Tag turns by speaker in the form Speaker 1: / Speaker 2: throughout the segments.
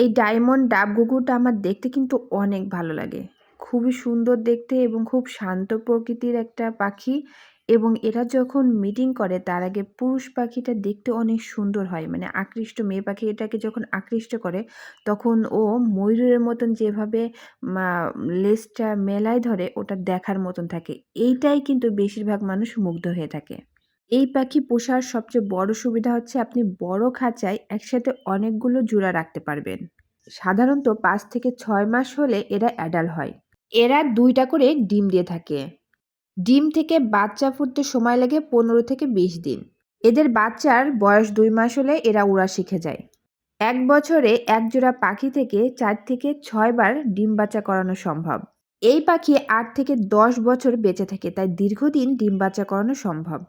Speaker 1: এই ডায়মন্ড ডাব ঘুঘুটা আমার দেখতে কিন্তু অনেক ভালো লাগে। খুবই সুন্দর দেখতে এবং খুব শান্ত প্রকৃতির একটা পাখি এবং এরা যখন মিটিং করে, তার আগে পুরুষ পাখিটা দেখতে অনেক সুন্দর হয়। মানে আকৃষ্ট মেয়ে পাখি এটাকে যখন আকৃষ্ট করে, তখন ও ময়ূরের মতন যেভাবে লেজটা মেলায় ধরে, ওটা দেখার মতন থাকে। এইটাই কিন্তু বেশিরভাগ মানুষ মুগ্ধ হয়ে থাকে। এই পাখি পোষার সবচেয়ে বড় সুবিধা হচ্ছে আপনি বড় খাঁচায় একসাথে অনেকগুলো জোড়া রাখতে পারবেন। সাধারণত পাঁচ থেকে ছয় মাস হলে এরা অ্যাডাল হয়। এরা দুইটা করে ডিম দিয়ে থাকে। ডিম থেকে বাচ্চা ফুটতে সময় লাগে পনেরো থেকে বিশ দিন। এদের বাচ্চার বয়স দুই মাস হলে এরা উড়া শিখে যায়। এক বছরে এক জোড়া পাখি থেকে চার থেকে ছয়বার ডিম বাচ্চা করানো সম্ভব। এই পাখি আট থেকে দশ বছর বেঁচে থাকে, তাই দীর্ঘদিন ডিম বাচ্চা করানো সম্ভব।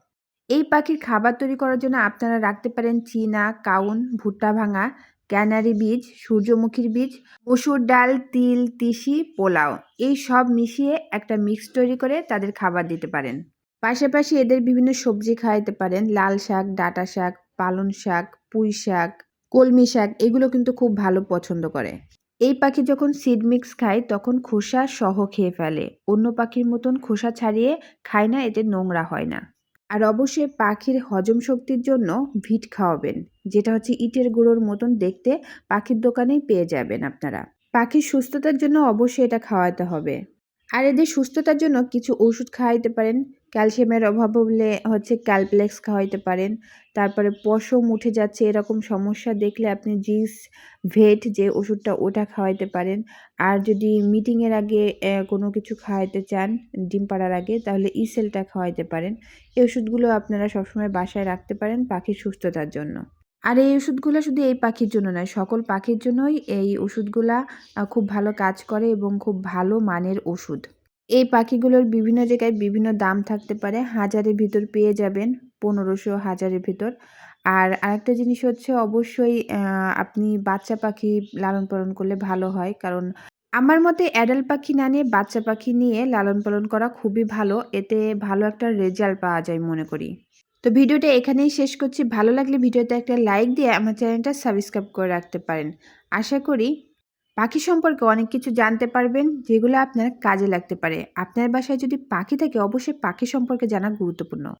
Speaker 1: এই পাখির খাবার তৈরি করার জন্য আপনারা রাখতে পারেন চীনা, কাউন, ভুট্টা ভাঙা, ক্যানারি বীজ, সূর্যমুখীর বীজ, মসুর ডাল, তিল, তিসি, পোলাও। এই সব মিশিয়ে একটা মিক্স তৈরি করে তাদের খাবার দিতে পারেন। পাশাপাশি এদের বিভিন্ন সবজি খাওয়াইতে পারেন। লাল শাক, ডাঁটা শাক পালন শাক, পুঁই শাক, কলমি শাক, এগুলো কিন্তু খুব ভালো পছন্দ করে। এই পাখি যখন সিড মিক্স খায়, তখন খোসা সহ খেয়ে ফেলে। অন্য পাখির মতন খোসা ছাড়িয়ে খায় না, এতে নোংরা হয় না। আর অবশ্যই পাখির হজম শক্তির জন্য ভিট খাওয়াবেন, যেটা হচ্ছে ইটের গুঁড়োর মতন দেখতে পাখির দোকানেই পেয়ে যাবেন আপনারা। পাখির সুস্থতার জন্য অবশ্যই এটা খাওয়াতে হবে। আর এদের সুস্থতার জন্য কিছু ওষুধ খাওয়াইতে পারেন ক্যালসিয়ামের অভাব হলে হচ্ছে ক্যালপ্লেক্স খাওয়াইতে পারেন। তারপরে পশম উঠে যাচ্ছে এরকম সমস্যা দেখলে আপনি জিস ভেট যে ওষুধটা ওটা খাওয়াইতে পারেন। আর যদি মিটিংয়ের আগে কোনো কিছু খাওয়াইতে চান, ডিম পাড়ার আগে, তাহলে ইসেলটা খাওয়াইতে পারেন। এই ওষুধগুলো আপনারা সবসময় বাসায় রাখতে পারেন পাখির সুস্থতার জন্য। আর এই ওষুধগুলো শুধু এই পাখির জন্য নয়, সকল পাখির জন্যই এই ওষুধগুলা খুব ভালো কাজ করে এবং খুব ভালো মানের ওষুধ। এই পাখিগুলোর বিভিন্ন জায়গায় বিভিন্ন দাম থাকতে পারে। হাজারের ভিতর পেয়ে যাবেন, পনেরোশো হাজারের ভিতর। আর আরেকটা জিনিস হচ্ছে অবশ্যই আপনি বাচ্চা পাখি লালন পালন করলে ভালো হয়। কারণ আমার মতে অ্যাডাল্ট পাখি না নিয়ে বাচ্চা পাখি নিয়ে লালন পালন করা খুবই ভালো। এতে ভালো একটা রেজাল্ট পাওয়া যায় মনে করি। তো ভিডিওটা এখানেই শেষ করছি। ভালো লাগলে ভিডিওতে একটা লাইক দিয়ে আমার চ্যানেলটা সাবস্ক্রাইব করে রাখতে পারেন। আশা করি পাখি সম্পর্কে অনেক কিছু জানতে পারবেন, যেগুলো আপনার কাজে লাগতে পারে। আপনার বাসায় যদি পাখি থাকে, অবশ্যই পাখি সম্পর্কে জানা গুরুত্বপূর্ণ।